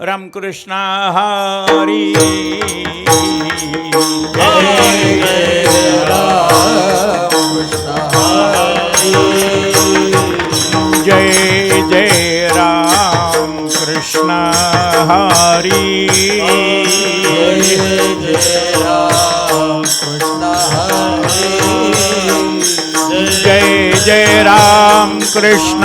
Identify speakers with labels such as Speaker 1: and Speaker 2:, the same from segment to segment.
Speaker 1: रामकृष्ण हरी। जय जय राम कृष्ण हरी। जय जय राम कृष्ण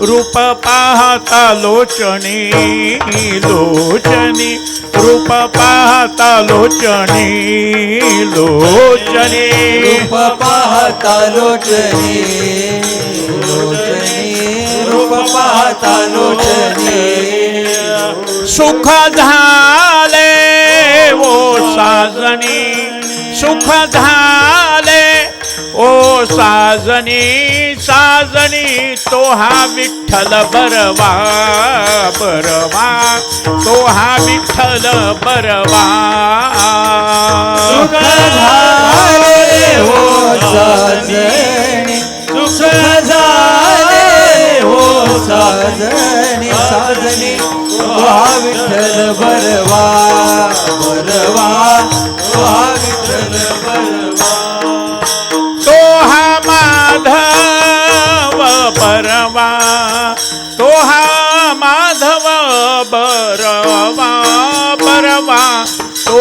Speaker 1: रूप पाहता लोचनी लोचनी. रूप पाहता लोचनी लोचनी.
Speaker 2: रूप पाहता लोचने लोचने. रूप पाहता लोचने.
Speaker 1: सुख झाले ओ साजनी. सुख झाले ओ साजनी साजनी तो हा विठ्ठल बरवा बरवा तो हा विठ्ठल बरवा
Speaker 2: सुख झाले हो साजनी सुख झाले हो साजनी साजणे हा विठ्ठल बरवा बरवा हा विठ्ठल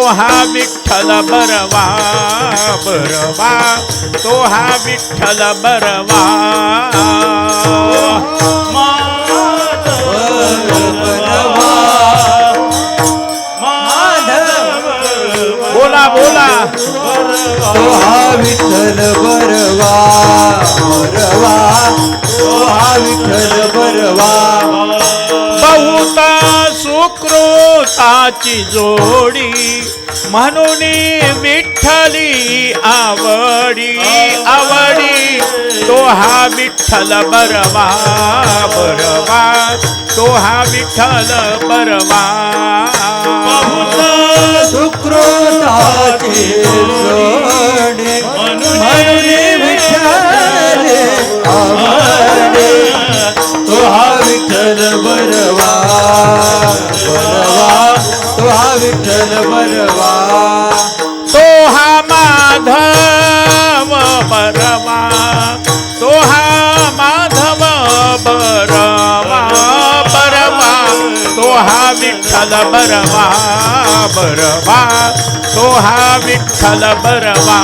Speaker 1: हा विठ्ठल बरवा बरवा. तो हा विठ्ठल बरवा. बोला बोला.
Speaker 2: तो हा विठ्ठल बरवा बरवा. तो हा विठ्ठल बरवा.
Speaker 1: बहुत सुकृताची जोडी. म्हणून विठ्ठली आवडी आवडी. तो हा विठ्ठल बरवा. बरवा. तो हा विठ्ठल बरवा
Speaker 2: सुकृताचे विठ्ठल आवडे. तो हा विठ्ठल बरवा बरवा. तो हा विठ्ठल बरवा.
Speaker 1: तो हा माधव बरवा. तो हा माधव बरवा बरवा. तो हा विठ्ठल बरवा बरवा. तो हा विठ्ठल बरवा.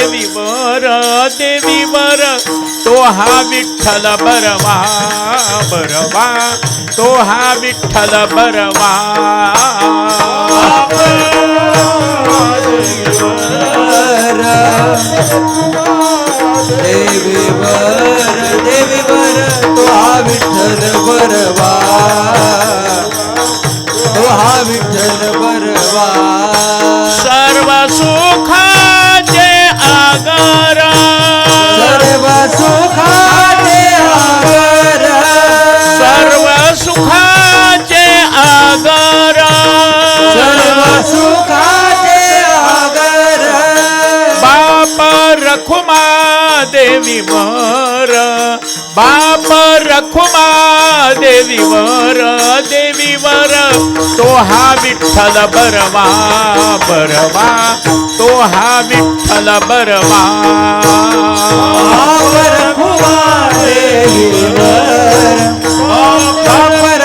Speaker 1: देवीवर देवीवर तो हा विठ्ठल बरवा बरवा। तो हा विठ्ठल बरवा।
Speaker 2: देवी वर देवीवर देवीवर तो हा विठ्ठल बरवा। तो हा विठ्ठल बरवा।
Speaker 1: सर्व सुखाचे आगर बाप रखुमा देवीवर बाप रखुमा देवीवर देवीवर तो हा विठ्ठल बरवा बरवा। तो हा विठ्ठल बरवा।
Speaker 2: फुवा देवीवर पावर फुवा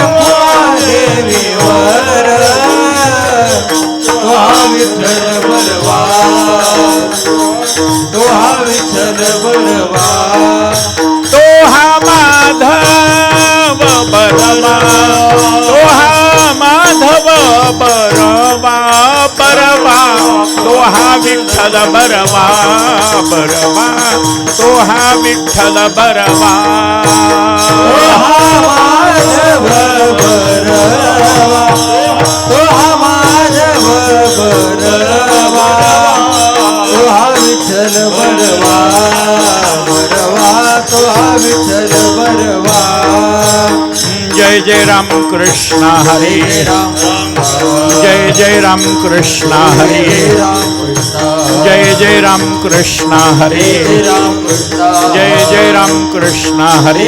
Speaker 2: विठ्ठल
Speaker 1: बरवा बरवा तो हा विठ्ठल बरवा। तो हा
Speaker 2: माधव बरवा तो हा माधव बरवा। तो हा विठ्ठल बरवा बरवा तो हा विठ्ठल बरवा।
Speaker 1: जय जय राम कृष्ण हरे।
Speaker 2: राम
Speaker 1: जय जय राम कृष्ण हरे
Speaker 2: राम कृष्ण
Speaker 1: जय जय राम कृष्ण हरे जय जय राम कृष्ण हरे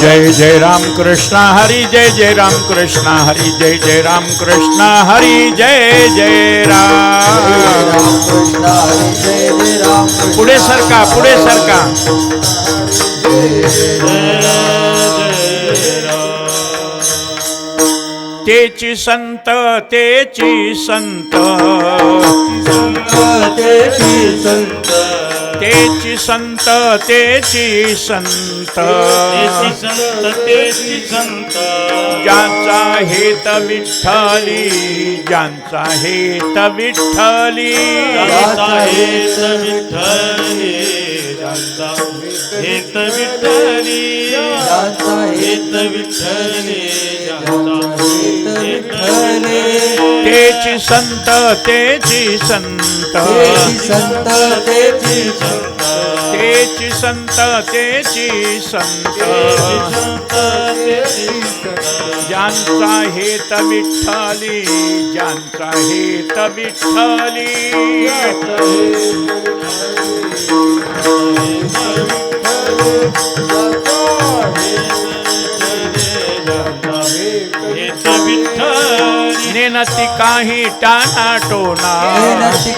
Speaker 1: जय जय राम कृष्ण हरी जय जय राम कृष्ण हरी जय जय राम कृष्ण हरी जय जय राम पुढे सरका पुढे सरका तेची संत तेची संत.
Speaker 2: संततेची संत
Speaker 1: तेची संत तेची संत.
Speaker 3: संत
Speaker 1: ज्यांचा हेत विठ्ठली ज्यांचा हेत विठ्ठली
Speaker 3: ज्यांचा हेत विठ्ठली. ज्यांचा हेत विठ्ठली
Speaker 2: ज्यांचा
Speaker 3: हेत विठ्ठली.
Speaker 2: ज्यांचा हेत विठ्ठले.
Speaker 1: तेची संत तेची संत
Speaker 2: संत तेची संत
Speaker 1: तेची संत तेची संत ज्यांचा हेत विठ्ठली ज्यांचा हेत विठ्ठली
Speaker 3: you.
Speaker 1: नेनती काही टाना टोना.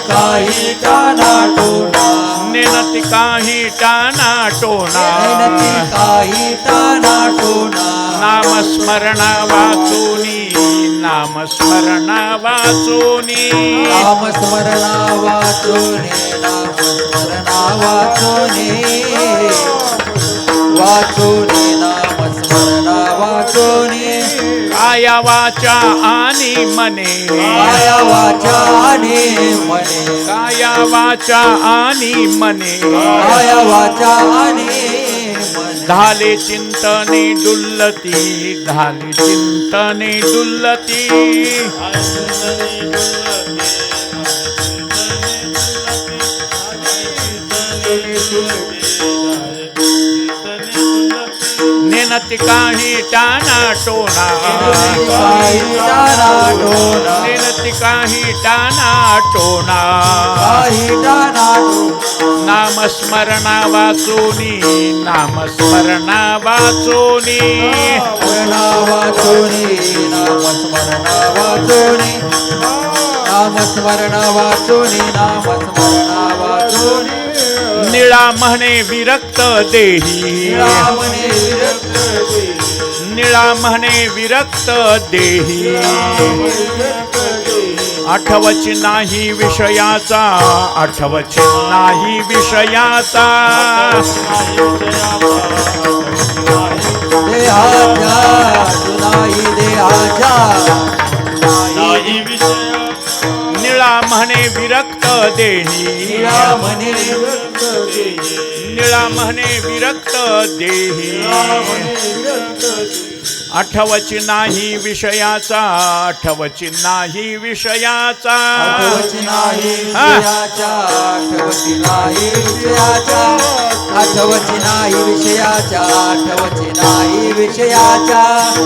Speaker 2: काही टाना टोना.
Speaker 1: नेनती काही टाना टोना.
Speaker 2: मेहनती काही टाना टोना.
Speaker 1: नामस्मरणा वाचूनी नामस्मरणा वाचूनी.
Speaker 2: नाम स्मरणा वाचोने नाम स्मरणा वाचोने वाचोने
Speaker 1: काया वाचा आणि मने.
Speaker 2: काया वाचा आणि मने.
Speaker 1: काया वाचा आणि मने.
Speaker 2: काया वाचा आणि मने.
Speaker 1: झाले चिंतने डुल्लती झाले चिंतने डुल्लती नेनती काही टाना टोना
Speaker 2: काही टाना टोना
Speaker 1: नेनती काही टाना टोना नामस्मरणा वाचोनी नामस्मरणा वाचोनी
Speaker 2: नामस्मरणा वाचोनी नाम स्मरणा नाम नाम स्मरणा
Speaker 1: निळा म्हणे विरक्त देही.
Speaker 2: रामने विरक्त देही.
Speaker 1: निळा म्हणे विरक्त देही. आठवच नाही विषयाचा आठवच नाही विषयाचा.
Speaker 2: देहाच्या तुनाई देहाच्या.
Speaker 1: म्हणे विरक्त देही
Speaker 2: म्हणे
Speaker 3: विरक्त देही
Speaker 1: निळा म्हणे विरक्त देही
Speaker 3: म्हणे विरक्त देही
Speaker 1: आठवची नाही विषयाचा आठवची नाही विषयाचा।
Speaker 2: आठवची नाही आठवची नाही विषयाच्या आठवची नाही विषयाच्या आठवची नाही विषयाच्या.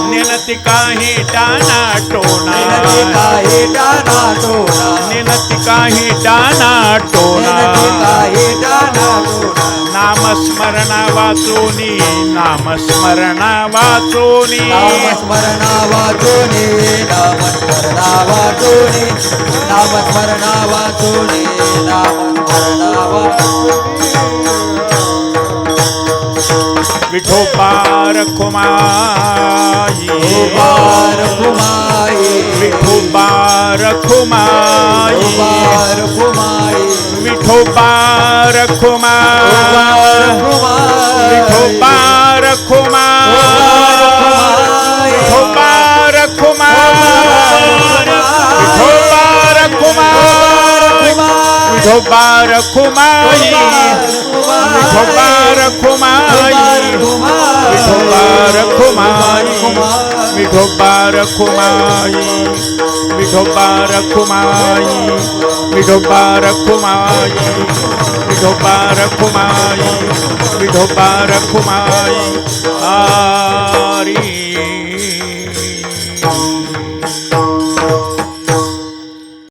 Speaker 1: निनती काही टाना टोना.
Speaker 2: निनती काही टाना टोना.
Speaker 1: निनती काही टाना टोना.
Speaker 2: निनती काही टाना टोना.
Speaker 1: नामस्मरणा वाचोनी नामस्मरणा वाचोनी.
Speaker 2: नामस्मरणा वाचोने नामस्मरणा वाचोने. नामस्मरणा वाचोने नामस्मरणा
Speaker 1: विठोबार Vithoba
Speaker 2: રખુમાઈ
Speaker 1: રખુમાઈ
Speaker 2: Vithoba
Speaker 1: રખુમાઈ રખુમાઈ Vithoba રખુમા Vithoba રખુમા Mubarak Kumari Mubarak Kumari Mubarak Kumari Mubarak Kumari Mubarak Kumari Mubarak Kumari Mubarak Kumari Mubarak Kumari Ari.